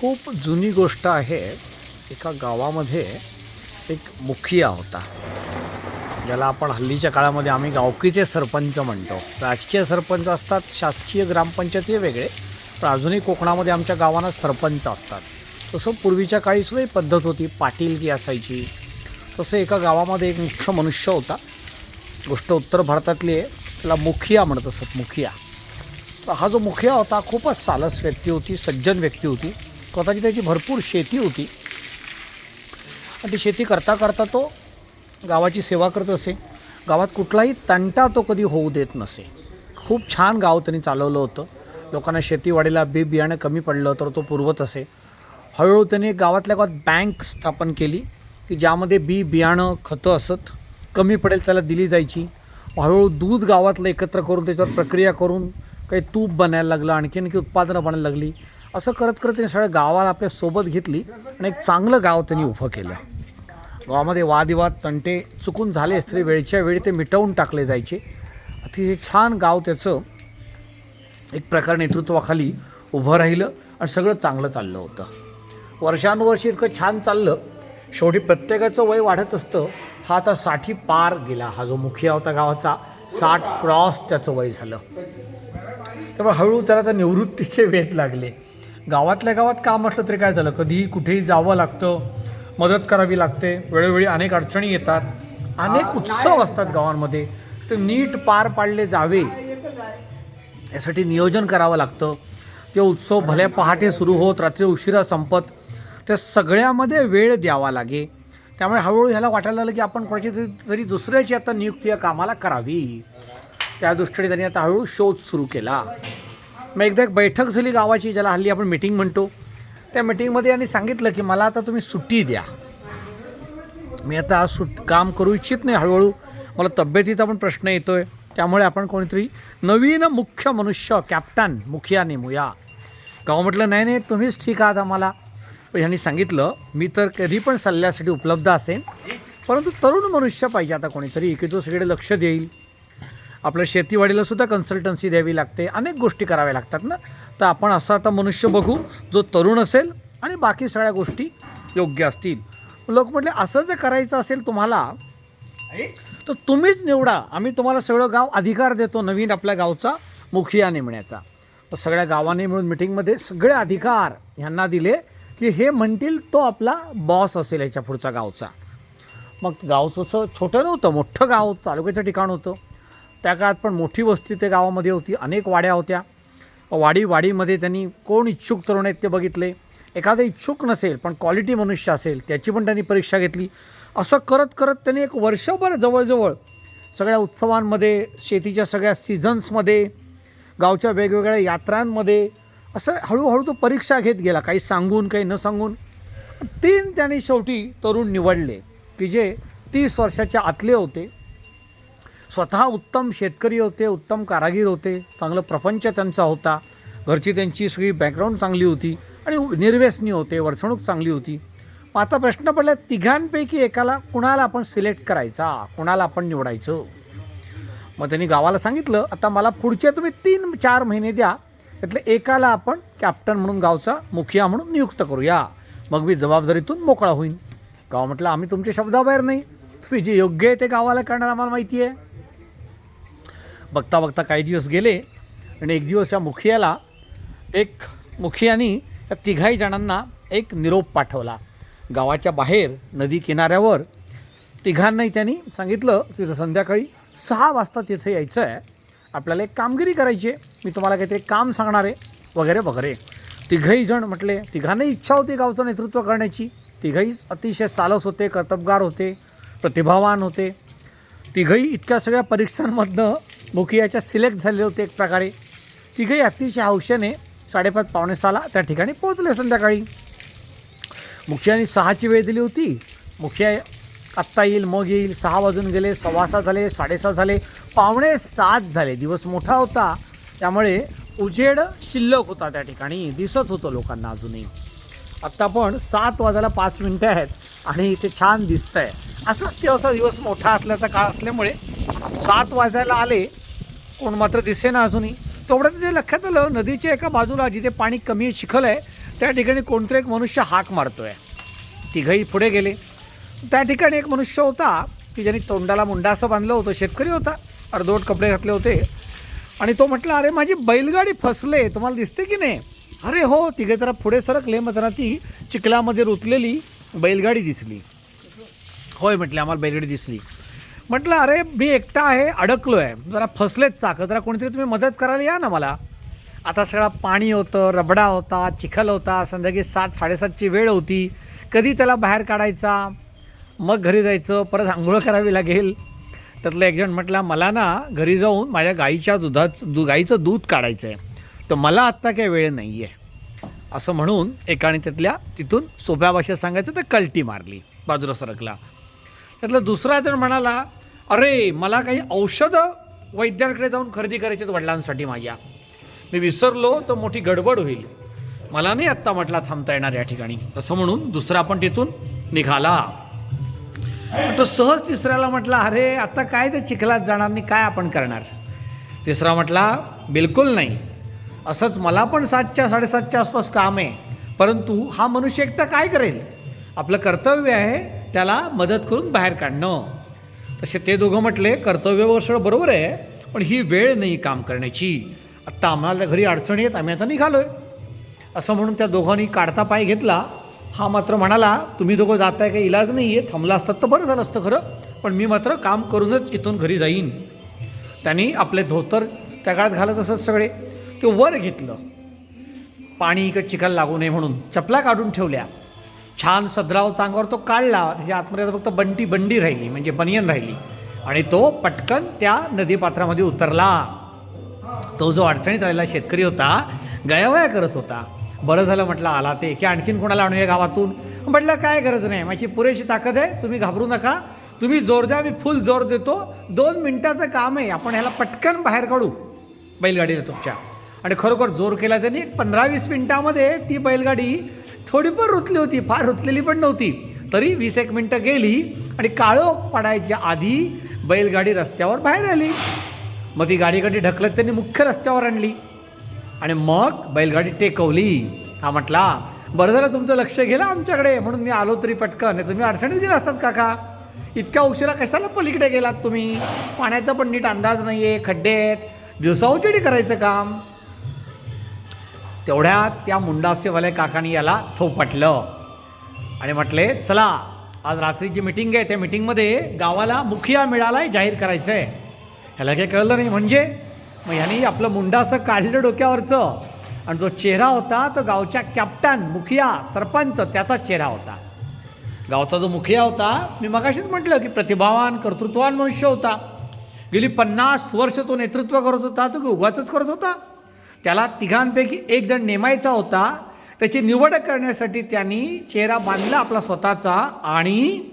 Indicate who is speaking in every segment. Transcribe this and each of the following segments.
Speaker 1: खूप जुनी गोष्ट आहे. एका गावामध्ये एक मुखिया होता. ज्याला आपण हल्लीच्या काळामध्ये आम्ही गावकीचे सरपंच म्हणतो. राजकीय सरपंच असतात शासकीय ग्रामपंचायती हे वेगळे पण अजूनही कोकणामध्ये आमच्या गावांना सरपंच असतात. तसं पूर्वीच्या काळी सुद्धा ही पद्धत होती. पाटीलगी असायची. तसं एका गावामध्ये एक मुख्य मनुष्य होता. गोष्ट उत्तर भारतातली आहे. त्याला मुखिया म्हणत असत मुखिया. तर हा जो मुखिया होता खूपच सालस व्यक्ती होती सज्जन व्यक्ती होती. स्वतःची त्याची भरपूर शेती होती. आणि ती शेती करता करता तो गावाची सेवा करत असे. गावात कुठलाही तंटा तो कधी होऊ देत नसे. खूप छान गाव त्यांनी चालवलं होतं. लोकांना शेतीवाडीला बी बियाणं कमी पडलं तर तो पुरवत असे. हळूहळू त्यांनी गावातल्या गावात बँक स्थापन केली की ज्यामध्ये बी बियाणं खतं असत कमी पडेल त्याला दिली जायची. हळूहळू दूध गावातलं एकत्र करून त्याच्यावर प्रक्रिया करून काही तूप बनायला लागलं आणखी आणखी उत्पादनं बनायला लागली. असं करत करत त्यांनी सगळ्या गावाला आपल्यासोबत घेतली आणि एक चांगलं गाव त्यांनी उभं केलं. गावामध्ये वादविवाद तंटे चुकून झाले असते वेळच्या वेळी ते मिटवून टाकले जायचे. अतिशय छान गाव त्याचं एक प्रकार नेतृत्वाखाली उभं राहिलं आणि सगळं चांगलं चाललं होतं. वर्षानुवर्ष इतकं छान चाललं. शेवटी प्रत्येकाचं वय वाढत असतं. हा आता साठी पार गेला. हा जो मुखिया होता गावाचा साठ क्रॉस त्याचं वय झालं. त्यामुळे हळूहळू त्याला आता निवृत्तीचे वेध लागले. गावातल्या गावात काम असलं तरी काय झालं? कधीही कुठेही जावं लागतं. मदत करावी लागते. वेळोवेळी अनेक अडचणी येतात. अनेक उत्सव असतात गावांमध्ये. ते नीट पार पाडले जावे. यासाठी नियोजन करावं लागतं. ते उत्सव भल्या पहाटे सुरू होत रात्री उशिरा संपत त्या सगळ्यामध्ये वेळ द्यावा लागे. त्यामुळे हळूहळू ह्याला वाटायला लागलं की आपण कोणाची तरी तरी दुसऱ्याची आता नियुक्ती या कामाला करावी. त्या दृष्टीने त्यांनी आता हळूहळू शोध सुरू केला. मग एकदा एक बैठक झाली गावाची ज्याला हल्ली आपण मिटिंग म्हणतो. त्या मिटिंगमध्ये यांनी सांगितलं की मला आता तुम्ही सुट्टी द्या. मी आता सुट काम करू इच्छित नाही हळूहळू. मला तब्येतीचा पण प्रश्न येतो आहे त्यामुळे आपण कोणीतरी नवीन मुख्य मनुष्य कॅप्टन मुखिया नेमूया. गाव म्हटलं नाही नाही तुम्हीच ठीक आहात आम्हाला. ह्यांनी सांगितलं मी तर कधी पण सल्ल्यासाठी उपलब्ध असेन. परंतु तरुण मनुष्य पाहिजे आता कोणीतरी. की जो सगळे लक्ष देईल. आपल्या शेतीवाडीला सुद्धा कन्सल्टन्सी द्यावी लागते. अनेक गोष्टी कराव्या लागतात ना? तर आपण असा आता मनुष्य बघू जो तरुण असेल आणि बाकी सगळ्या गोष्टी योग्य असतील. लोक म्हटले असं जर करायचं असेल तुम्हाला तर तुम्हीच निवडा. आम्ही तुम्हाला सगळं गाव अधिकार देतो नवीन आपल्या गावचा मुखिया नेमण्याचा. तर सगळ्या गावाने मिळून मिटिंगमध्ये सगळे अधिकार ह्यांना दिले की हे म्हणतील तो आपला बॉस असेल ह्याच्या पुढचा गावचा. मग गावचं असं छोटं नव्हतं मोठं गाव तालुक्याचं ठिकाण होतं. त्या काळात पण मोठी वस्ती त्या गावामध्ये होती. अनेक वाड्या होत्या. वाडी वाडीमध्ये त्यांनी कोण इच्छुक तरुण आहेत ते बघितले. एखादं इच्छुक नसेल पण क्वालिटी मनुष्य असेल त्याची पण त्यांनी परीक्षा घेतली. असं करत करत त्यांनी एक वर्षभर जवळजवळ सगळ्या उत्सवांमध्ये शेतीच्या सगळ्या सीझन्समध्ये गावच्या वेगवेगळ्या यात्रांमध्ये असं हळूहळू तो परीक्षा घेत गेला. काही सांगून काही न सांगून. तीन त्यांनी शेवटी तरुण निवडले की जे तीस वर्षाच्या आतले होते. स्वतः उत्तम शेतकरी होते उत्तम कारागीर होते चांगलं प्रपंच त्यांचा होता. घरची त्यांची सगळी बॅकग्राऊंड चांगली होती आणि निर्व्यसनी होते वर्षणूक चांगली होती. मग आता प्रश्न पडला तिघांपैकी एकाला कुणाला आपण सिलेक्ट करायचा? कुणाला आपण निवडायचं? मग त्यांनी गावाला सांगितलं आता मला पुढचे तुम्ही तीन चार महिने द्या. त्यातले एकाला आपण कॅप्टन म्हणून गावचा मुखिया म्हणून नियुक्त करूया. मग मी जबाबदारीतून मोकळा होईन. गाव म्हटलं आम्ही तुमच्या शब्दाबाहेर नाही. तुम्ही जे योग्य आहे ते गावाला करणार आम्हाला माहिती आहे. बघता बघता काही दिवस गेले आणि एक दिवस या मुखियाला एक मुखियानी या तिघाही जणांना एक निरोप पाठवला. गावाच्या बाहेर नदी किनाऱ्यावर. तिघांनाही त्यांनी सांगितलं तिथं संध्याकाळी सहा वाजता तिथे यायचं आहे. आपल्याला एक कामगिरी करायची आहे. मी तुम्हाला काहीतरी काम सांगणार आहे. वगैरे वगैरे. तिघही जण म्हटले तिघांनाही इच्छा होती गावचं नेतृत्व करण्याची. तिघही अतिशय सालस होते कर्तबगार होते प्रतिभावान होते. तिघही इतक्या सगळ्या परीक्षांमधनं मुखियाच्या सिलेक्ट झालेले होते एक प्रकारे. तिघही अतिशय हौशेने साडेपाच पावणे सहाला त्या ठिकाणी पोहोचले संध्याकाळी. मुखियाने सहाची वेळ दिली होती. मुखिया आत्ता येईल मग येईल. सहा वाजून गेले सव्वा सहा झाले साडेसहा झाले पावणे सात झाले. दिवस मोठा होता. त्यामुळे उजेड शिल्लक होता त्या ठिकाणी. दिसत होतं लोकांना अजूनही. आत्ता पण सात वाजायला पाच मिनटं आहेत आणि इथे छान दिसतं आहे असंच असा दिवस मोठा असल्याचा काळ असल्यामुळे सात वाजायला आले कोण मात्र दिसे ना अजूनही. तेवढं ते लक्षात आलं नदीच्या एका बाजूला जिथे पाणी कमी शिखल आहे त्या ठिकाणी कोणतरी एक मनुष्य हाक मारतो आहे तिघही पुढे गेले. त्या ठिकाणी एक मनुष्य होता की ज्याने तोंडाला मुंडा असं बांधलं होतं शेतकरी होता. अर्धवट कपडे घातले होते. आणि तो म्हटला अरे माझी बैलगाडी फसले तुम्हाला दिसते की नाही? अरे हो. तिघे जरा पुढे सरकले मग त्यांना ती चिखलामध्ये रुतलेली बैलगाडी दिसली. होय म्हटलं आम्हाला बैलगाडी दिसली. म्हटलं अरे मी एकटा आहे अडकलो आहे जरा फसलेच चाक. जरा कोणीतरी तुम्ही मदत करायला या ना मला. आता सगळा पाणी होतं रबडा होता चिखल होता. संध्याकाळी सात साडेसातची वेळ होती. कधी त्याला बाहेर काढायचा? मग घरी जायचं. परत आंघोळ करावी लागेल. त्यातलं एक जण म्हटला मला ना घरी जाऊन माझ्या गाईच्या दुधाचं दु गाईचं दूध काढायचं आहे तर मला आत्ता काही वेळ नाही आहे असं म्हणून एकाने त्यातल्या तिथून सोप्या भाषेत सांगायचं तर कलटी मारली. बाजूला सरकला. त्यातला दुसरा जण म्हणाला अरे मला काही औषधं वैद्याकडे जाऊन खरेदी करायची आहेत वडिलांसाठी माझ्या. मी विसरलो तर मोठी गडबड होईल. मला नाही आत्ता म्हटला थांबता येणार या ठिकाणी. असं म्हणून दुसरा पण तिथून निघाला. तो सहज तिसऱ्याला म्हटला अरे आता काय ते चिखलात जाणार नाही काय आपण करणार? तिसरा म्हटला बिलकुल नाही. असंच मला पण सातच्या साडेसातच्या आसपास काम आहे. परंतु हा मनुष्य एकटा काय करेल? आपलं कर्तव्य आहे त्याला मदत करून बाहेर काढणं. तसे ते दोघं म्हटले कर्तव्य सगळं बरोबर आहे पण ही वेळ नाही काम करण्याची. आत्ता आम्हाला घरी अडचणी आहेत आम्ही आता निघालो आहे असं म्हणून त्या दोघांनी काढता पाय घेतला. हा मात्र म्हणाला तुम्ही दोघं जाताय काही इलाज नाही आहे थांबला असतात तर बरं झालं असतं खरं पण मी मात्र काम करूनच इथून घरी जाईन. त्यांनी आपले धोतर त्या काळात घालत असत सगळे. ते वर घेतलं. पाणी इकडं चिखल लागू नये म्हणून चपला काढून ठेवल्या. छान सदरा होता अंगावर तो काढला. त्याच्या आतमध्ये आता फक्त बंटी बंडी राहिली म्हणजे बनियन राहिली. आणि तो पटकन त्या नदीपात्रामध्ये उतरला. तो जो अडचणीत राहिला शेतकरी होता गयावया करत होता. बरं झालं म्हटलं आला ते. की आणखीन कोणाला आणूया गावातून? म्हटलं काय गरज नाही. माझी पुरेशी ताकद आहे तुम्ही घाबरू नका. तुम्ही जोर द्या मी फुल जोर देतो. दोन मिनटाचं काम आहे. आपण ह्याला पटकन बाहेर काढू. बैलगाडीला तुमच्या. आणि खरोखर जोर केला त्यांनी. पंधरा वीस मिनटामध्ये ती बैलगाडी थोडीफार रुतली होती फार रुतलेली पण नव्हती. तरी वीस एक मिनटं गेली आणि काळोख पडायच्या आधी बैलगाडी रस्त्यावर बाहेर आली. मग ती गाडीकडे ढकलत त्यांनी मुख्य रस्त्यावर आणली. आणि मग बैलगाडी टेकवली. हा म्हटला बरं झालं तुमचं लक्ष गेलं आमच्याकडे म्हणून मी आलो तरी पटकन. नाही तुम्ही अडचणीत गेला असतात काका. इतक्या उशिरा कशाला पलीकडे गेलात तुम्ही? पाण्याचा पण नीट अंदाज नाही आहे खड्डे आहेत. दिवसाउजेडी करायचं काम? तेवढ्यात त्या मुंडासेवाल्या काकाने याला थोपटलं आणि म्हटले चला आज रात्रीची मिटिंग आहे त्या मिटिंगमध्ये गावाला मुखिया मिळाला आहे जाहीर करायचं आहे ह्याला काही कळलं नाही. म्हणजे मग ह्यानी आपलं मुंडासं काढलं डोक्यावरचं. आणि जो चेहरा होता तो गावच्या कॅप्टन मुखिया सरपंच त्याचा चेहरा होता. गावचा जो मुखिया होता मी मगाशीच म्हटलं की प्रतिभावान कर्तृत्वान मनुष्य होता. गेली पन्नास वर्ष तो नेतृत्व करत होता तो की उगाच करत होता. त्याला तिघांपैकी एक जण नेमायचा होता. त्याची निवड करण्यासाठी त्यांनी चेहरा बांधला आपला स्वतःचा आणि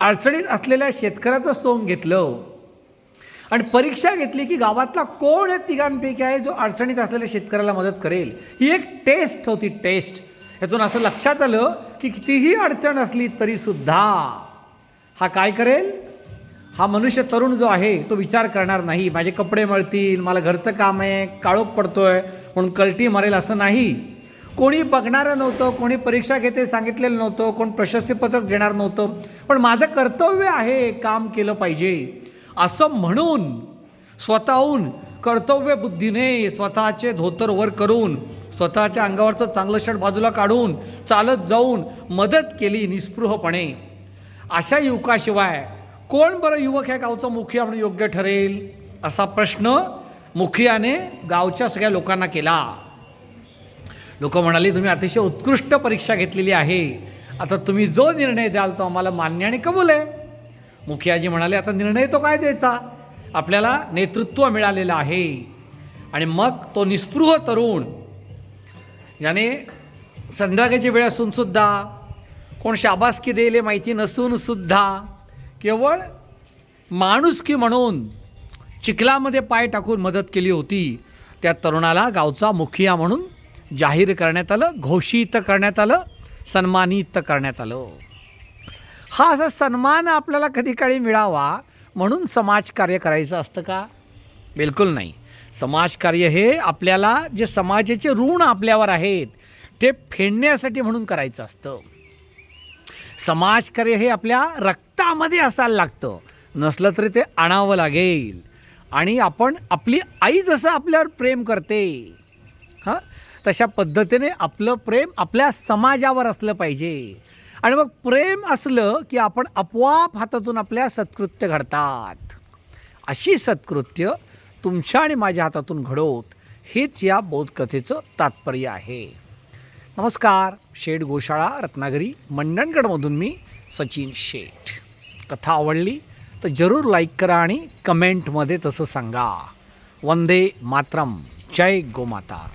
Speaker 1: अडचणीत असलेल्या शेतकऱ्याचं सोंग घेतलं. आणि परीक्षा घेतली की गावातला कोण या तिघांपैकी आहे जो अडचणीत असलेल्या शेतकऱ्याला मदत करेल? ही एक टेस्ट होती टेस्ट. यातून असं लक्षात आलं की कितीही अडचण असली तरीसुद्धा हा काय करेल? हा मनुष्य तरुण जो आहे तो विचार करणार नाही माझे कपडे मळतील मला घरचं काम आहे काळोख पडतोय म्हणून कलटी मारेल असं नाही. कोणी बघणारं नव्हतं कोणी परीक्षा घेते सांगितलेलं नव्हतं कोण प्रशस्तीपत्रक देणार नव्हतं पण माझं कर्तव्य आहे काम केलं पाहिजे. असं म्हणून स्वतःहून कर्तव्य बुद्धीने स्वतःचे धोतर वर करून स्वतःच्या अंगावरचं चांगलं शर्ट बाजूला काढून चालत जाऊन मदत केली निस्पृहपणे. अशा युवकाशिवाय कोण बरं युवक ह्या गावचा मुखिया म्हणून योग्य ठरेल? असा प्रश्न मुखियाने गावच्या सगळ्या लोकांना केला. लोक म्हणाली तुम्ही अतिशय उत्कृष्ट परीक्षा घेतलेली आहे. आता तुम्ही जो निर्णय द्याल तो आम्हाला मान्य आणि कबूल आहे. मुखियाजी म्हणाले आता निर्णय तो काय द्यायचा? आपल्याला नेतृत्व मिळालेलं आहे. आणि मग तो निस्पृह तरुण ज्याने संध्याकाळची वेळ असूनसुद्धा कोण शाबासकी देईल माहिती नसूनसुद्धा केवळ माणुसकी म्हणून चिखलामध्ये पाय टाकून मदत केली होती. त्या तरुणाला गावचा मुखिया म्हणून जाहीर करण्यात आलं घोषित करण्यात आलं सन्मानित करण्यात आलं. हा असा सन्मान आपल्याला कधी काळी मिळावा म्हणून समाजकार्य करायचं असतं का? बिलकुल नाही. समाजकार्य हे आपल्याला जे समाजाचे ऋण आपल्यावर आहेत ते फेडण्यासाठी म्हणून करायचं असतं. समाजकार्य हे आपल्या रक्तामध्ये असायला लागतं. नसलं तरी ते आणावं लागेल. आणि आपण आपली आई जसं आपल्यावर प्रेम करते हां तशा पद्धतीने आपलं प्रेम आपल्या समाजावर असलं पाहिजे. आणि मग प्रेम असलं की आपण आपोआप हातातून आपल्या सत्कृत्य घडतात. अशी सत्कृत्य तुमच्या आणि माझ्या हातातून घडवत हेच या बोधकथेचं तात्पर्य आहे. नमस्कार शेठ गोशाळा रत्नागिरी मंडणगडमधून मी सचिन शेठ. कथा आवडली तर जरूर लाईक करा आणि कमेंटमध्ये तसं सांगा. वंदे मातरम. जय गोमाता.